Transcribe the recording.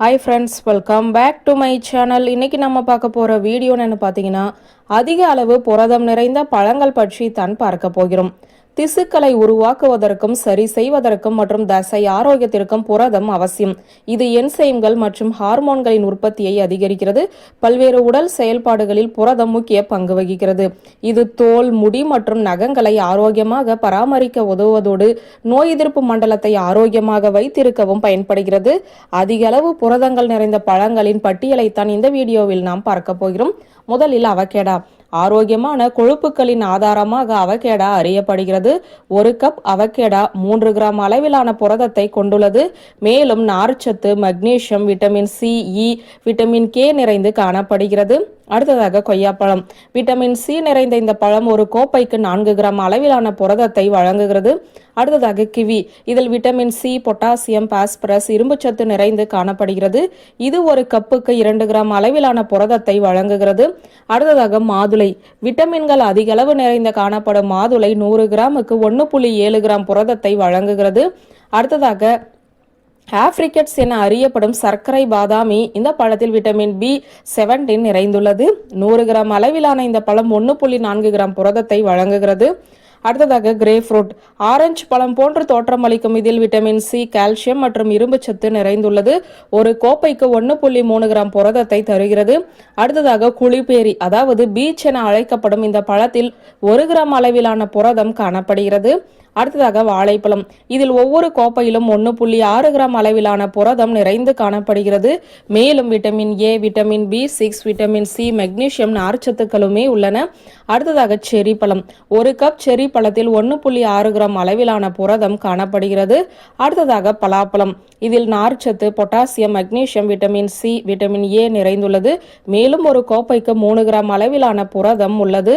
Hi friends welcome back to my channel இன்னைக்கு நம்ம பார்க்க போகிற வீடியோன்னு என்ன பார்த்தீங்கன்னா அதிக அளவு புரதம் நிறைந்த பழங்கள் பற்றி தான் பார்க்க போகிறோம். திசுக்களை உருவாக்குவதற்கும் சரி செய்வதற்கும் மற்றும் தசை ஆரோக்கியத்திற்கும் புரதம் அவசியம். இது என்சைம்கள் மற்றும் ஹார்மோன்களின் உற்பத்தியை அதிகரிக்கிறது. பல்வேறு உடல் செயல்பாடுகளில் புரதம் முக்கிய பங்கு வகிக்கிறது. இது தோல் முடி மற்றும் நகங்களை ஆரோக்கியமாக பராமரிக்க உதவுவதோடு நோய் எதிர்ப்பு மண்டலத்தை ஆரோக்கியமாக வைத்திருக்கவும் பயன்படுகிறது. அதிக அளவு புரதங்கள் நிறைந்த பழங்களின் பட்டியலைத்தான் இந்த வீடியோவில் நாம் பார்க்க போகிறோம். முதலில் அவகேடா. ஆரோக்கியமான கொழுப்புகளின் ஆதாரமாக அவகேடா அறியப்படுகிறது. ஒரு கப் அவகேடா மூன்று கிராம் அளவிலான புரதத்தை கொண்டுள்ளது. மேலும் நார்ச்சத்து magnesium vitamin C E e, vitamin K நிறைந்து காணப்படுகிறது. அடுத்ததாக கொய்யாப்பழம். விட்டமின் சி நிறைந்த இந்த பழம் ஒரு கோப்பைக்கு நான்கு கிராம் அளவிலான புரதத்தை வழங்குகிறது. அடுத்ததாக கிவி. இதில் விட்டமின் சி பொட்டாசியம் பாஸ்பரஸ் இரும்புச்சத்து நிறைந்து காணப்படுகிறது. இது ஒரு கப்புக்கு இரண்டு கிராம் அளவிலான புரதத்தை வழங்குகிறது. அடுத்ததாக மாதுளை. விட்டமின்கள் அதிக அளவு நிறைந்த காணப்படும் மாதுளை நூறு கிராமுக்கு ஒன்று புள்ளி ஏழு கிராம் புரதத்தை வழங்குகிறது. அடுத்ததாக ஆப்ரிக்கட்ஸ் என அறியப்படும் சர்க்கரை பாதாமி இந்த பழத்தில் விட்டமின் பி செவன்டீன் நிறைந்துள்ளது. நூறு கிராம் அளவிலான இந்த பழம் ஒன்று புள்ளி நான்கு கிராம் புரதத்தை வழங்குகிறது. அடுத்ததாக கிரே ஃப்ரூட் ஆரஞ்சு பழம் போன்று தோற்றமளிக்கும் இதில் விட்டமின் சி கால்சியம் மற்றும் இரும்புச்சத்து நிறைந்துள்ளது. ஒரு கோப்பைக்கு ஒன்று புள்ளி மூணு கிராம் புரதத்தை தருகிறது. அடுத்ததாக குளிப்பேரி அதாவது பீச் என அழைக்கப்படும் இந்த பழத்தில் ஒரு கிராம் அளவிலான புரதம் காணப்படுகிறது. அடுத்ததாக வாழைப்பழம். இதில் ஒவ்வொரு கோப்பையிலும் ஒன்று புள்ளி ஆறு கிராம் அளவிலான புரதம் நிறைந்து காணப்படுகிறது. மேலும் vitamin A vitamin B six vitamin C magnesium நார்ச்சத்துக்களுமே உள்ளன. அடுத்ததாக செரி பழம் ஒரு கப் செரி பழத்தில் ஒன்று புள்ளி ஆறு கிராம் அளவிலான புரதம் காணப்படுகிறது. அடுத்ததாக பலாப்பழம். இதில் நார்ச்சத்து potassium magnesium vitamin C vitamin A நிறைந்துள்ளது. மேலும் ஒரு கோப்பைக்கு மூணு கிராம் அளவிலான புரதம் உள்ளது.